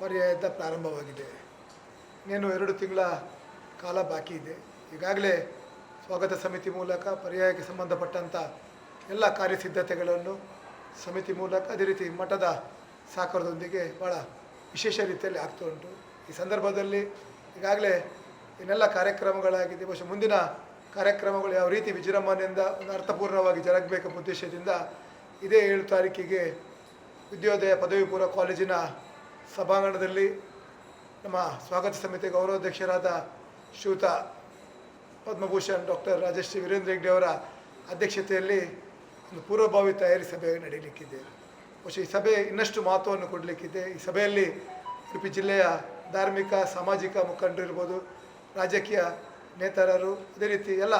ಪರ್ಯಾಯದ ಪ್ರಾರಂಭವಾಗಿದೆ. ಇನ್ನೇನು ಎರಡು ತಿಂಗಳ ಕಾಲ ಬಾಕಿ ಇದೆ. ಈಗಾಗಲೇ ಸ್ವಾಗತ ಸಮಿತಿ ಮೂಲಕ ಪರ್ಯಾಯಕ್ಕೆ ಸಂಬಂಧಪಟ್ಟಂಥ ಎಲ್ಲ ಕಾರ್ಯಸಿದ್ಧತೆಗಳನ್ನು ಸಮಿತಿ ಮೂಲಕ ಅದೇ ರೀತಿ ಮಠದ ಸಹಕಾರದೊಂದಿಗೆ ಭಾಳ ವಿಶೇಷ ರೀತಿಯಲ್ಲಿ ಆಗ್ತಾ ಉಂಟು. ಈ ಸಂದರ್ಭದಲ್ಲಿ ಈಗಾಗಲೇ ಇನ್ನೆಲ್ಲ ಕಾರ್ಯಕ್ರಮಗಳಾಗಿದೆ ಬಹುಶಃ ಮುಂದಿನ ಕಾರ್ಯಕ್ರಮಗಳು ಯಾವ ರೀತಿ ವಿಜೃಂಭಣೆಯಿಂದ ಒಂದು ಅರ್ಥಪೂರ್ಣವಾಗಿ ಜರಗಬೇಕೆಂಬ ಉದ್ದೇಶದಿಂದ ಇದೇ ಏಳು ತಾರೀಕಿಗೆ ವಿದ್ಯೋದಯ ಪದವಿ ಪೂರ್ವ ಕಾಲೇಜಿನ ಸಭಾಂಗಣದಲ್ಲಿ ನಮ್ಮ ಸ್ವಾಗತ ಸಮಿತಿ ಗೌರವಾಧ್ಯಕ್ಷರಾದ ಶ್ರೀಯುತ ಪದ್ಮಭೂಷಣ್, ಡಾಕ್ಟರ್ ರಾಜಶ್ರೀ ವೀರೇಂದ್ರ ಹೆಗ್ಡೆ ಅವರ ಅಧ್ಯಕ್ಷತೆಯಲ್ಲಿ ಒಂದು ಪೂರ್ವಭಾವಿ ತಯಾರಿ ಸಭೆ ನಡೀಲಿಕ್ಕಿದೆ ಬಹುಶಃ ಈ ಸಭೆ ಇನ್ನಷ್ಟು ಮಹತ್ವವನ್ನು ಕೊಡಲಿಕ್ಕಿದೆ. ಈ ಸಭೆಯಲ್ಲಿ ಉಡುಪಿ ಜಿಲ್ಲೆಯ ಧಾರ್ಮಿಕ, ಸಾಮಾಜಿಕ ಮುಖಂಡರು ಇರ್ಬೋದು, ರಾಜಕೀಯ ನೇತಾರರು ಅದೇ ರೀತಿ ಎಲ್ಲ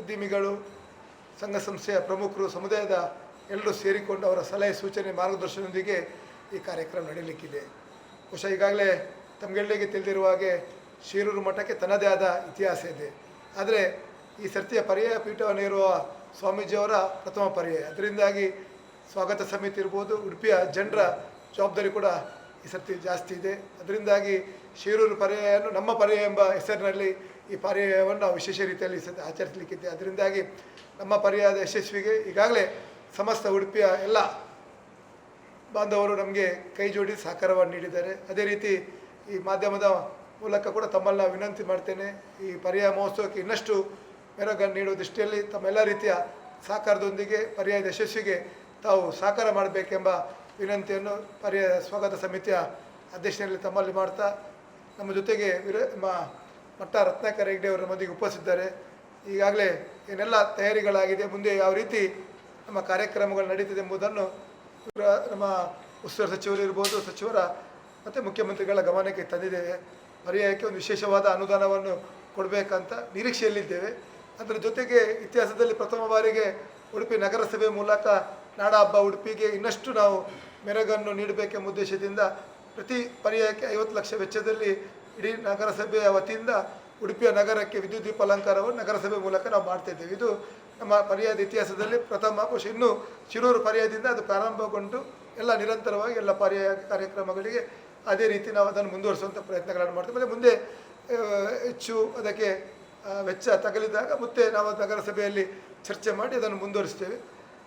ಉದ್ಯಮಿಗಳು, ಸಂಘ ಸಂಸ್ಥೆಯ ಪ್ರಮುಖರು, ಸಮುದಾಯದ ಎಲ್ಲರೂ ಸೇರಿಕೊಂಡು ಅವರ ಸಲಹೆ, ಸೂಚನೆ, ಮಾರ್ಗದರ್ಶನದೊಂದಿಗೆ ಈ ಕಾರ್ಯಕ್ರಮ ನಡೀಲಿಕ್ಕಿದೆ. ಬಹುಶಃ ಈಗಾಗಲೇ ತಮಗೆಲ್ಲರಿಗೆ ತಿಳಿದಿರುವ ಹಾಗೆ ಶಿರೂರು ಮಠಕ್ಕೆ ತನ್ನದೇ ಆದ ಇತಿಹಾಸ ಇದೆ. ಆದರೆ ಈ ಸರ್ತಿಯ ಪರ್ಯಾಯ ಪೀಠವನ್ನು ಇರುವ ಸ್ವಾಮೀಜಿಯವರ ಪ್ರಥಮ ಪರ್ಯಾಯ. ಅದರಿಂದಾಗಿ ಸ್ವಾಗತ ಸಮಿತಿ ಇರ್ಬೋದು, ಉಡುಪಿಯ ಜನರ ಜವಾಬ್ದಾರಿ ಕೂಡ ಈ ಸರ್ತಿ ಜಾಸ್ತಿ ಇದೆ. ಅದರಿಂದಾಗಿ ಶಿರೂರು ಪರ್ಯಾಯವನ್ನು, ನಮ್ಮ ಪರ್ಯಾಯ ಎಂಬ ಹೆಸರಿನಲ್ಲಿ ಈ ಪರ್ಯಾಯವನ್ನು ವಿಶೇಷ ರೀತಿಯಲ್ಲಿ ಈ ಸರ್ತಿ ಆಚರಿಸಲಿಕ್ಕಿದೆ. ಅದರಿಂದಾಗಿ ನಮ್ಮ ಪರ್ಯಾಯದ ಯಶಸ್ವಿಗೆ ಈಗಾಗಲೇ ಸಮಸ್ತ ಉಡುಪಿಯ ಎಲ್ಲ ಬಾಂಧವರು ನಮಗೆ ಕೈ ಜೋಡಿ ಸಹಕಾರವನ್ನು ನೀಡಿದ್ದಾರೆ. ಅದೇ ರೀತಿ ಈ ಮಾಧ್ಯಮದ ಮೂಲಕ ಕೂಡ ತಮ್ಮಲ್ಲ ವಿನಂತಿ ಮಾಡ್ತೇನೆ. ಈ ಪರ್ಯಾಯ ಮಹೋತ್ಸವಕ್ಕೆ ಇನ್ನಷ್ಟು ಮೆರವಣಿಗೆ ನೀಡುವ ದೃಷ್ಟಿಯಲ್ಲಿ ತಮ್ಮೆಲ್ಲ ರೀತಿಯ ಸಹಕಾರದೊಂದಿಗೆ, ಪರ್ಯಾಯದ ಯಶಸ್ಸಿಗೆ ತಾವು ಸಹಕಾರ ಮಾಡಬೇಕೆಂಬ ವಿನಂತಿಯನ್ನು ಪರ್ಯಾಯ ಸ್ವಾಗತ ಸಮಿತಿಯ ಅಧ್ಯಕ್ಷರಲ್ಲಿ ತಮ್ಮಲ್ಲಿ ಮಾಡ್ತಾ, ನಮ್ಮ ಜೊತೆಗೆ ವಿರ ಮಟ್ಟ ರತ್ನಾಕರ್ ಹೆಗ್ಡೆ ಅವರ ನಮ್ಮೊಂದಿಗೆ ಉಪಸ್ಥಿತಿದ್ದಾರೆ ಈಗಾಗಲೇ ಏನೆಲ್ಲ ತಯಾರಿಗಳಾಗಿದೆ, ಮುಂದೆ ಯಾವ ರೀತಿ ನಮ್ಮ ಕಾರ್ಯಕ್ರಮಗಳು ನಡೀತದೆ ಎಂಬುದನ್ನು ನಮ್ಮ ಉಸ್ತುವಾರಿ ಸಚಿವರು ಇರ್ಬೋದು, ಸಚಿವರ ಮತ್ತು ಮುಖ್ಯಮಂತ್ರಿಗಳ ಗಮನಕ್ಕೆ ತಂದಿದ್ದೇವೆ. ಪರ್ಯಾಯಕ್ಕೆ ಒಂದು ವಿಶೇಷವಾದ ಅನುದಾನವನ್ನು ಕೊಡಬೇಕಂತ ನಿರೀಕ್ಷೆಯಲ್ಲಿದ್ದೇವೆ. ಅದರ ಜೊತೆಗೆ ಇತಿಹಾಸದಲ್ಲಿ ಪ್ರಥಮ ಬಾರಿಗೆ ಉಡುಪಿ ನಗರಸಭೆ ಮೂಲಕ ನಾಡ ಹಬ್ಬ ಉಡುಪಿಗೆ ಇನ್ನಷ್ಟು ನಾವು ಮೆರಗನ್ನು ನೀಡಬೇಕೆಂಬ ಉದ್ದೇಶದಿಂದ ಪ್ರತಿ ಪರ್ಯಾಯಕ್ಕೆ ಐವತ್ತು ಲಕ್ಷ ವೆಚ್ಚದಲ್ಲಿ ಇಡೀ ನಗರಸಭೆಯ ವತಿಯಿಂದ ಉಡುಪಿಯ ನಗರಕ್ಕೆ ವಿದ್ಯುತ್ ದೀಪ ಅಲಂಕಾರವನ್ನು ನಗರಸಭೆ ಮೂಲಕ ನಾವು ಮಾಡ್ತಾ ಇದ್ದೇವೆ ಇದು ನಮ್ಮ ಪರ್ಯಾಯದ ಇತಿಹಾಸದಲ್ಲಿ ಪ್ರಥಮ, ಬಹುಶಃ ಇನ್ನೂ ಶಿರೂರು ಪರ್ಯಾಯದಿಂದ ಅದು ಪ್ರಾರಂಭಗೊಂಡು ಎಲ್ಲ ನಿರಂತರವಾಗಿ ಎಲ್ಲ ಪರ್ಯಾಯ ಕಾರ್ಯಕ್ರಮಗಳಿಗೆ ಅದೇ ರೀತಿ ನಾವು ಅದನ್ನು ಮುಂದುವರಿಸುವಂಥ ಪ್ರಯತ್ನಗಳನ್ನು ಮಾಡ್ತೇವೆ. ಮತ್ತು ಮುಂದೆ ಹೆಚ್ಚು ಅದಕ್ಕೆ ವೆಚ್ಚ ತಗಲಿದಾಗ ಮತ್ತೆ ನಾವು ನಗರಸಭೆಯಲ್ಲಿ ಚರ್ಚೆ ಮಾಡಿ ಅದನ್ನು ಮುಂದುವರಿಸ್ತೇವೆ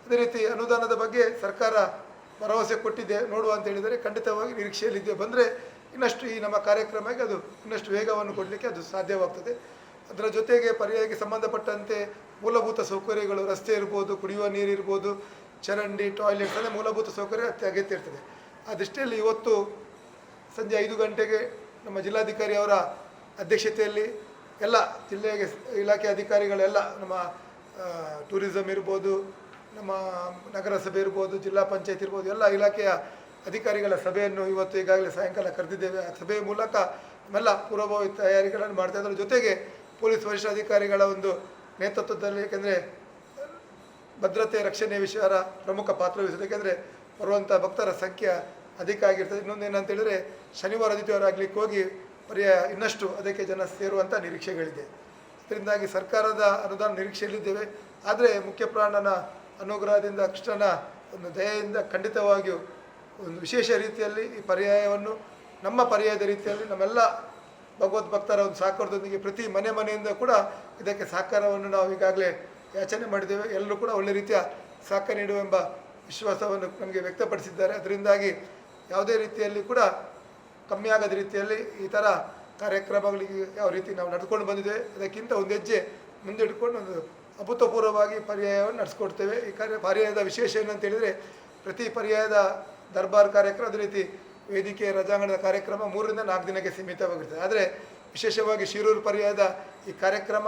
ಅದೇ ರೀತಿ ಅನುದಾನದ ಬಗ್ಗೆ ಸರ್ಕಾರ ಭರವಸೆ ಕೊಟ್ಟಿದೆ ನೋಡುವ ಅಂತ ಹೇಳಿದರೆ ಖಂಡಿತವಾಗಿ ನಿರೀಕ್ಷೆಯಲ್ಲಿದ್ದೇವೆ ಬಂದರೆ ಇನ್ನಷ್ಟು ಈ ನಮ್ಮ ಕಾರ್ಯಕ್ರಮಕ್ಕೆ ಅದು ಇನ್ನಷ್ಟು ವೇಗವನ್ನು ಕೊಡಲಿಕ್ಕೆ ಅದು ಸಾಧ್ಯವಾಗ್ತದೆ. ಅದರ ಜೊತೆಗೆ ಪರ್ಯಾಯಕ್ಕೆ ಸಂಬಂಧಪಟ್ಟಂತೆ ಮೂಲಭೂತ ಸೌಕರ್ಯಗಳು, ರಸ್ತೆ ಇರ್ಬೋದು, ಕುಡಿಯುವ ನೀರು ಇರ್ಬೋದು, ಚರಂಡಿ, ಟಾಯ್ಲೆಟ್ಸ್ ಅಂದರೆ ಮೂಲಭೂತ ಸೌಕರ್ಯ ಅತಿ ಅಗತ್ಯ ಇರ್ತದೆ ಆ ದೃಷ್ಟಿಯಲ್ಲಿ ಇವತ್ತು ಸಂಜೆ ಐದು ಗಂಟೆಗೆ ನಮ್ಮ ಜಿಲ್ಲಾಧಿಕಾರಿ ಅವರ ಅಧ್ಯಕ್ಷತೆಯಲ್ಲಿ ಎಲ್ಲ ಜಿಲ್ಲೆಗೆ ಇಲಾಖೆ ಅಧಿಕಾರಿಗಳೆಲ್ಲ ನಮ್ಮ ಟೂರಿಸಮ್ ಇರ್ಬೋದು, ನಮ್ಮ ನಗರಸಭೆ ಇರ್ಬೋದು, ಜಿಲ್ಲಾ ಪಂಚಾಯತ್ ಇರ್ಬೋದು, ಎಲ್ಲ ಇಲಾಖೆಯ ಅಧಿಕಾರಿಗಳ ಸಭೆಯನ್ನು ಇವತ್ತು ಈಗಾಗಲೇ ಸಾಯಂಕಾಲ ಕರೆದಿದ್ದೇವೆ. ಆ ಸಭೆಯ ಮೂಲಕ ಎಲ್ಲ ಪೂರ್ವಭಾವಿ ತಯಾರಿಗಳನ್ನು ಮಾಡ್ತಾ ಇದ್ದಾರೆ. ಜೊತೆಗೆ ಪೊಲೀಸ್ ವರಿಷ್ಠಾಧಿಕಾರಿಗಳ ಒಂದು ನೇತೃತ್ವದಲ್ಲಿ, ಏಕೆಂದರೆ ಭದ್ರತೆ ರಕ್ಷಣೆ ವಿಚಾರ ಪ್ರಮುಖ ಪಾತ್ರ ವಹಿಸುತ್ತೆ. ಏಕೆಂದರೆ ಬರುವಂಥ ಭಕ್ತರ ಸಂಖ್ಯೆ ಅಧಿಕ ಆಗಿರ್ತದೆ. ಇನ್ನೊಂದು ಏನಂತ ಹೇಳಿದರೆ, ಶನಿವಾರ ಆದಿತ್ಯವಾರ ಆಗ್ಲಿಕ್ಕೆ ಹೋಗಿ ಪರ್ಯಾಯ ಇನ್ನಷ್ಟು ಅದಕ್ಕೆ ಜನ ಸೇರುವಂಥ ನಿರೀಕ್ಷೆಗಳಿದೆ. ಇದರಿಂದಾಗಿ ಸರ್ಕಾರದ ಅನುದಾನ ನಿರೀಕ್ಷೆಯಲ್ಲಿದ್ದೇವೆ. ಆದರೆ ಮುಖ್ಯ ಪ್ರಾಣನ ಅನುಗ್ರಹದಿಂದ, ಕೃಷ್ಣನ ಒಂದು ದಯೆಯಿಂದ ಖಂಡಿತವಾಗಿಯೂ ಒಂದು ವಿಶೇಷ ರೀತಿಯಲ್ಲಿ ಈ ಪರ್ಯಾಯವನ್ನು, ನಮ್ಮ ಪರ್ಯಾಯದ ರೀತಿಯಲ್ಲಿ ನಮ್ಮೆಲ್ಲ ಭಗವದ್ ಭಕ್ತರ ಒಂದು ಸಹಕಾರದೊಂದಿಗೆ ಪ್ರತಿ ಮನೆ ಮನೆಯಿಂದ ಕೂಡ ಇದಕ್ಕೆ ಸಹಕಾರವನ್ನು ನಾವು ಈಗಾಗಲೇ ಯಾಚನೆ ಮಾಡಿದ್ದೇವೆ. ಎಲ್ಲರೂ ಕೂಡ ಒಳ್ಳೆ ರೀತಿಯ ಸಹಕಾರ ನೀಡುವೆಂಬ ವಿಶ್ವಾಸವನ್ನು ನಮಗೆ ವ್ಯಕ್ತಪಡಿಸಿದ್ದಾರೆ. ಅದರಿಂದಾಗಿ ಯಾವುದೇ ರೀತಿಯಲ್ಲಿ ಕೂಡ ಕಮ್ಮಿ ಆಗದ ರೀತಿಯಲ್ಲಿ ಈ ಥರ ಕಾರ್ಯಕ್ರಮಗಳಿಗೆ ಯಾವ ರೀತಿ ನಾವು ನಡೆದುಕೊಂಡು ಬಂದಿದ್ದೇವೆ ಅದಕ್ಕಿಂತ ಒಂದು ಹೆಜ್ಜೆ ಮುಂದಿಟ್ಕೊಂಡು ಒಂದು ಅಭೂತಪೂರ್ವವಾಗಿ ಪರ್ಯಾಯವನ್ನು ನಡೆಸ್ಕೊಡ್ತೇವೆ. ಈ ಕಾರ್ಯ, ಪರ್ಯಾಯದ ವಿಶೇಷ ಏನಂತ ಹೇಳಿದರೆ ಪ್ರತಿ ಪರ್ಯಾಯದ ದರ್ಬಾರ್ ಕಾರ್ಯಕ್ರಮ, ಅದೇ ರೀತಿ ವೇದಿಕೆ ರಜಾಂಗಣದ ಕಾರ್ಯಕ್ರಮ ಮೂರರಿಂದ ನಾಲ್ಕು ದಿನಕ್ಕೆ ಸೀಮಿತವಾಗಿರ್ತದೆ. ಆದರೆ ವಿಶೇಷವಾಗಿ ಶಿರೂರು ಪರ್ಯಾಯದ ಈ ಕಾರ್ಯಕ್ರಮ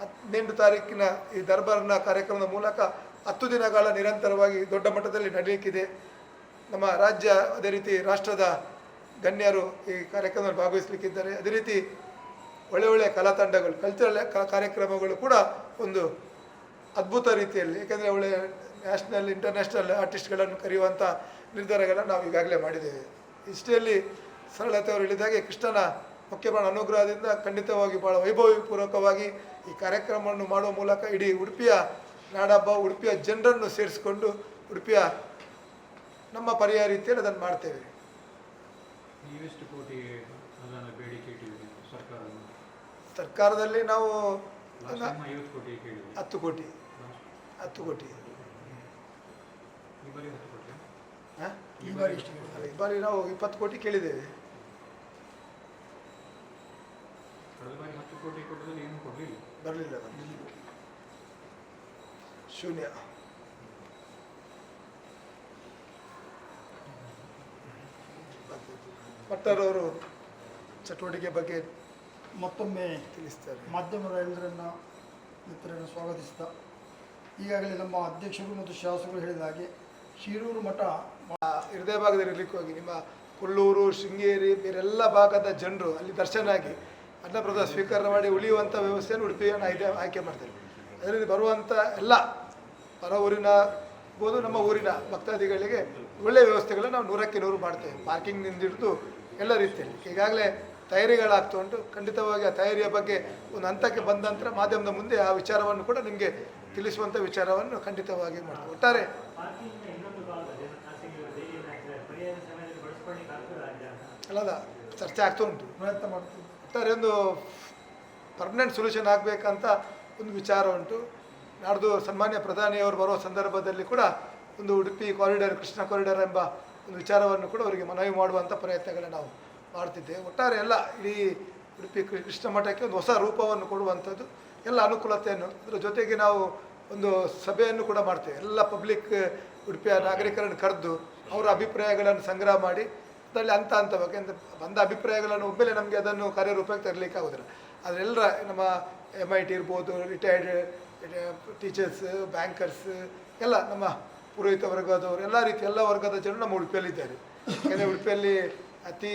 ಹದಿನೆಂಟು ತಾರೀಕಿನ ಈ ದರ್ಬಾರ್ನ ಕಾರ್ಯಕ್ರಮದ ಮೂಲಕ ಹತ್ತು ದಿನಗಳ ನಿರಂತರವಾಗಿ ದೊಡ್ಡ ಮಟ್ಟದಲ್ಲಿ ನಡೆಯಲಿಕ್ಕಿದೆ ನಮ್ಮ ರಾಜ್ಯ, ಅದೇ ರೀತಿ ರಾಷ್ಟ್ರದ ಗಣ್ಯರು ಈ ಕಾರ್ಯಕ್ರಮದಲ್ಲಿ ಭಾಗವಹಿಸಲಿಕ್ಕಿದ್ದಾರೆ. ಅದೇ ರೀತಿ ಒಳ್ಳೆ ಒಳ್ಳೆಯ ಕಲಾ ತಂಡಗಳು ಕಲ್ಚರಲ್ ಕಾರ್ಯಕ್ರಮಗಳು ಕೂಡ ಒಂದು ಅದ್ಭುತ ರೀತಿಯಲ್ಲಿ, ಏಕೆಂದರೆ ಒಳ್ಳೆಯ ನ್ಯಾಷನಲ್ ಇಂಟರ್ನ್ಯಾಷನಲ್ ಆರ್ಟಿಸ್ಟ್ಗಳನ್ನು ಕರೆಯುವಂಥ ನಿರ್ಧಾರಗಳನ್ನು ನಾವು ಈಗಾಗಲೇ ಮಾಡಿದ್ದೇವೆ. ಇಷ್ಟೆಯಲ್ಲಿ ಸರಳತೆ ಅವರು ಹೇಳಿದಾಗೆ ಕೃಷ್ಣನ ಮುಖ್ಯಪ್ರಾಣ ಅನುಗ್ರಹದಿಂದ ಖಂಡಿತವಾಗಿ ಭಾಳ ವೈಭವಪೂರ್ವಕವಾಗಿ ಈ ಕಾರ್ಯಕ್ರಮವನ್ನು ಮಾಡುವ ಮೂಲಕ ಇಡೀ ಉಡುಪಿಯ ನಾಡಹಬ್ಬ ಉಡುಪಿಯ ಜನರನ್ನು ಸೇರಿಸಿಕೊಂಡು ಉಡುಪಿಯ ನಮ್ಮ ಪರ್ಯಾಯ ರೀತಿಯಲ್ಲಿ ಅದನ್ನು ಮಾಡ್ತೇವೆ. ಕೋಟಿ ಬೇಡಿಕೆ ಸರ್ಕಾರದಲ್ಲಿ ನಾವು ಹತ್ತು ಕೋಟಿ. ಹತ್ತು ಕೋಟಿ? ಹ? ಈ ಬಾರಿ ಎಷ್ಟು ಈ ಬಾರಿ ನಾವು ಇಪ್ಪತ್ತು ಕೋಟಿ ಕೇಳಿದ್ದೇವೆ. ಕಳೆದ ಬಾರಿ ಹತ್ತು ಕೋಟಿ ಕೊಟ್ಟದಲ್ಲಿ ಏನೂ ಕೊಡಲಿಲ್ಲ? ಬರಲಿಲ್ಲ ಶೂನ್ಯ. ಭಟ್ಟರವರು ಚಟುವಟಿಕೆ ಬಗ್ಗೆ ಮತ್ತೊಮ್ಮೆ ತಿಳಿಸ್ತಾರೆ. ರೈತರನ್ನು ಮಿತ್ರರನ್ನು ಸ್ವಾಗತಿಸ್ತಾ ಈಗಾಗಲೇ ನಮ್ಮ ಅಧ್ಯಕ್ಷರು ಮತ್ತು ಶಾಸಕರು ಹೇಳಿದ ಹಾಗೆ ಶಿರೂರು ಮಠ ಹೃದಯ ಭಾಗದಲ್ಲಿ ಇರಲಿಕ್ಕೆ ಹೋಗಿ, ನಿಮ್ಮ ಕೊಲ್ಲೂರು ಶೃಂಗೇರಿ, ಬೇರೆಲ್ಲ ಭಾಗದ ಜನರು ಅಲ್ಲಿ ದರ್ಶನ ಆಗಿ ಅನ್ನಪ್ರಸಾದ ಸ್ವೀಕಾರ ಮಾಡಿ ಉಳಿಯುವಂಥ ವ್ಯವಸ್ಥೆಯನ್ನು ಉಡುಪಿಯನ್ನು ಆಯ್ಕೆ ಆಯ್ಕೆ ಮಾಡ್ತಾರೆ. ಅದರಲ್ಲಿ ಬರುವಂಥ ಎಲ್ಲ ಪರ ಊರಿನ, ಬೋದು ನಮ್ಮ ಊರಿನ ಭಕ್ತಾದಿಗಳಿಗೆ ಒಳ್ಳೆಯ ವ್ಯವಸ್ಥೆಗಳನ್ನು ನಾವು ನೂರಕ್ಕೆ ನೂರು ಮಾಡ್ತೇವೆ. ಪಾರ್ಕಿಂಗ್ನಿಂದ ಹಿಡಿದು ಎಲ್ಲ ರೀತಿಯಲ್ಲಿ. ಈಗಾಗಲೇ ತಯಾರಿಗಳಾಗ್ತಾ ಉಂಟು ಖಂಡಿತವಾಗಿ ಆ ತಯಾರಿಯ ಬಗ್ಗೆ ಒಂದು ಹಂತಕ್ಕೆ ಬಂದ ನಂತರ ಮಾಧ್ಯಮದ ಮುಂದೆ ಆ ವಿಚಾರವನ್ನು ಕೂಡ ನಿಮಗೆ ತಿಳಿಸುವಂಥ ವಿಚಾರವನ್ನು ಖಂಡಿತವಾಗಿ ಮಾಡ್ತೀವಿ. ಒಟ್ಟಾರೆ ಅಲ್ಲದ ಚರ್ಚೆ ಆಗ್ತಾ ಉಂಟು ಪ್ರಯತ್ನ ಮಾಡ್ತೀವಿ ಒಟ್ಟಾರೆ ಒಂದು ಪರ್ಮನೆಂಟ್ ಸೊಲ್ಯೂಷನ್ ಆಗಬೇಕಂತ ಒಂದು ವಿಚಾರ ಉಂಟು. ನಾಡ್ದು ಸನ್ಮಾನ್ಯ ಪ್ರಧಾನಿಯವರು ಬರುವ ಸಂದರ್ಭದಲ್ಲಿ ಕೂಡ ಒಂದು ಉಡುಪಿ ಕಾರಿಡಾರ್ ಕೃಷ್ಣ ಕಾರಿಡಾರ್ ಎಂಬ ಒಂದು ವಿಚಾರವನ್ನು ಕೂಡ ಅವರಿಗೆ ಮನವಿ ಮಾಡುವಂಥ ಪ್ರಯತ್ನಗಳನ್ನ ನಾವು ಮಾಡ್ತಿದ್ದೇವೆ ಒಟ್ಟಾರೆ ಎಲ್ಲ ಇಡೀ ಉಡುಪಿ ಕೃಷ್ಣ ಮಠಕ್ಕೆ ಒಂದು ಹೊಸ ರೂಪವನ್ನು ಕೊಡುವಂಥದ್ದು, ಎಲ್ಲ ಅನುಕೂಲತೆಯನ್ನು, ಅದರ ಜೊತೆಗೆ ನಾವು ಒಂದು ಸಭೆಯನ್ನು ಕೂಡ ಮಾಡ್ತೇವೆ. ಎಲ್ಲ ಪಬ್ಲಿಕ್, ಉಡುಪಿಯ ನಾಗರಿಕರನ್ನು ಕರೆದು ಅವರ ಅಭಿಪ್ರಾಯಗಳನ್ನು ಸಂಗ್ರಹ ಮಾಡಿ, ಅದರಲ್ಲಿ ಅಂತ ಹಂತವಾಗಿ ಬಂದ ಅಭಿಪ್ರಾಯಗಳನ್ನು ಒಮ್ಮೆಲೆ ನಮಗೆ ಅದನ್ನು ಕಾರ್ಯರೂಪಕ್ಕೆ ತರಲಿಕ್ಕೆ ಆಗೋದಿಲ್ಲ. ಅದರೆಲ್ಲರ ನಮ್ಮ ಎಂ ಐ ಟಿ ಇರ್ಬೋದು ರಿಟೈರ್ಡ್ ಟೀಚರ್ಸ್ ಬ್ಯಾಂಕರ್ಸ್ ಎಲ್ಲ ನಮ್ಮ ಪುರೋಹಿತ ವರ್ಗದವರು, ಎಲ್ಲ ರೀತಿ ಎಲ್ಲ ವರ್ಗದ ಜನರು ನಮ್ಮ ಉಡುಪಿಯಲ್ಲಿದ್ದಾರೆ. ಯಾಕೆಂದರೆ ಉಡುಪಿಯಲ್ಲಿ ಅತಿ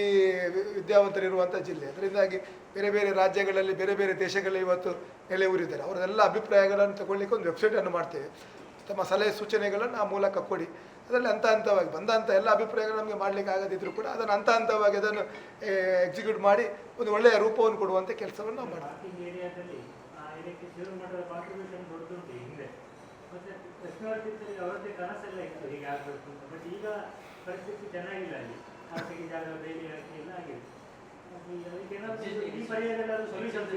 ವಿದ್ಯಾವಂತರಿರುವಂಥ ಜಿಲ್ಲೆ. ಅದರಿಂದಾಗಿ ಬೇರೆ ಬೇರೆ ರಾಜ್ಯಗಳಲ್ಲಿ, ಬೇರೆ ಬೇರೆ ದೇಶಗಳಲ್ಲಿ ಇವತ್ತು ನೆಲೆ ಊರಿದ್ದಾರೆ. ಅವರೆಲ್ಲ ಅಭಿಪ್ರಾಯಗಳನ್ನು ತಗೊಳ್ಳಿಕ್ಕೆ ಒಂದು ವೆಬ್ಸೈಟನ್ನು ಮಾಡ್ತೇವೆ. ತಮ್ಮ ಸಲಹೆ ಸೂಚನೆಗಳನ್ನು ಆ ಮೂಲಕ ಕೊಡಿ. ಅದರಲ್ಲಿ ಹಂತ ಹಂತವಾಗಿ ಬಂದಂಥ ಎಲ್ಲ ಅಭಿಪ್ರಾಯಗಳು ನಮಗೆ ಮಾಡಲಿಕ್ಕೆ ಆಗದಿದ್ದರೂ ಕೂಡ ಅದನ್ನು ಹಂತ ಹಂತವಾಗಿ ಅದನ್ನು ಎಕ್ಸಿಕ್ಯೂಟ್ ಮಾಡಿ ಒಂದು ಒಳ್ಳೆಯ ರೂಪವನ್ನು ಕೊಡುವಂಥ ಕೆಲಸವನ್ನು ನಾವು ಮಾಡ್ತೀವಿ. ಖಾಸಗಿ ಜಾಗ ಡೈಲಿ ಎಲ್ಲ ಆಗಿದೆ ಮತ್ತೆ ಈಗ ಅದಕ್ಕೆ ಏನಾದ್ರು ಒಂದು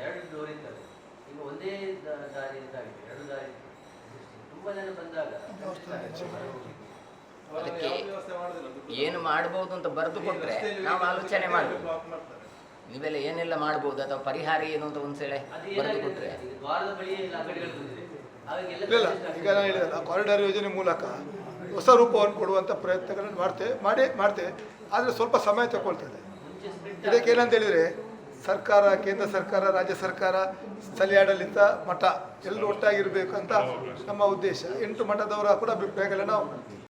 ಎರಡು ಡೋರ್ ಈಗ ದಾರಿ ಅಂತ ಆಗಿದೆ ಎರಡು ದಾರಿ ತುಂಬಾ ಜನ ಬಂದಾಗ ಅದಕ್ಕೆ ಏನು ಮಾಡ್ಬೋದು ಅಂತ ಬರೆದು ಕೊಟ್ಟರೆ ನಾವು ಆಲೋಚನೆ ಮಾಡ್ಬೋದು ನೀವೆಲ್ಲ ಏನೆಲ್ಲ ಮಾಡ್ಬೋದು ಅಥವಾ ಪರಿಹಾರ ಏನು ಅಂತ ಒಂದ್ಸೇಳೆ ಬರೆದು ಕೊಟ್ಟರೆ ಇಲ್ಲ ಈಗ ನಾನು ಹೇಳಿದಲ್ಲ ಕಾರಿಡಾರ್ ಯೋಜನೆ ಮೂಲಕ ಹೊಸ ರೂಪವನ್ನು ಕೊಡುವಂಥ ಪ್ರಯತ್ನಗಳನ್ನು ಮಾಡ್ತೇವೆ ಮಾಡೇ ಮಾಡ್ತೇವೆ ಆದರೆ ಸ್ವಲ್ಪ ಸಮಯ ತಗೊಳ್ತದೆ. ಇದಕ್ಕೆ ಏನಂತ ಹೇಳಿದರೆ ಸರ್ಕಾರ, ಕೇಂದ್ರ ಸರ್ಕಾರ, ರಾಜ್ಯ ಸರ್ಕಾರ ಸ್ಥಳೀಯ ಆಡಳಿತ ಮಠ ಎಲ್ಲರೂ ಒಟ್ಟಾಗಿರಬೇಕು ಅಂತ ನಮ್ಮ ಉದ್ದೇಶ. ಎಂಟು ಮಠದವರ ಕೂಡ ಅಭಿಪ್ರಾಯಗಳನ್ನು ನಾವು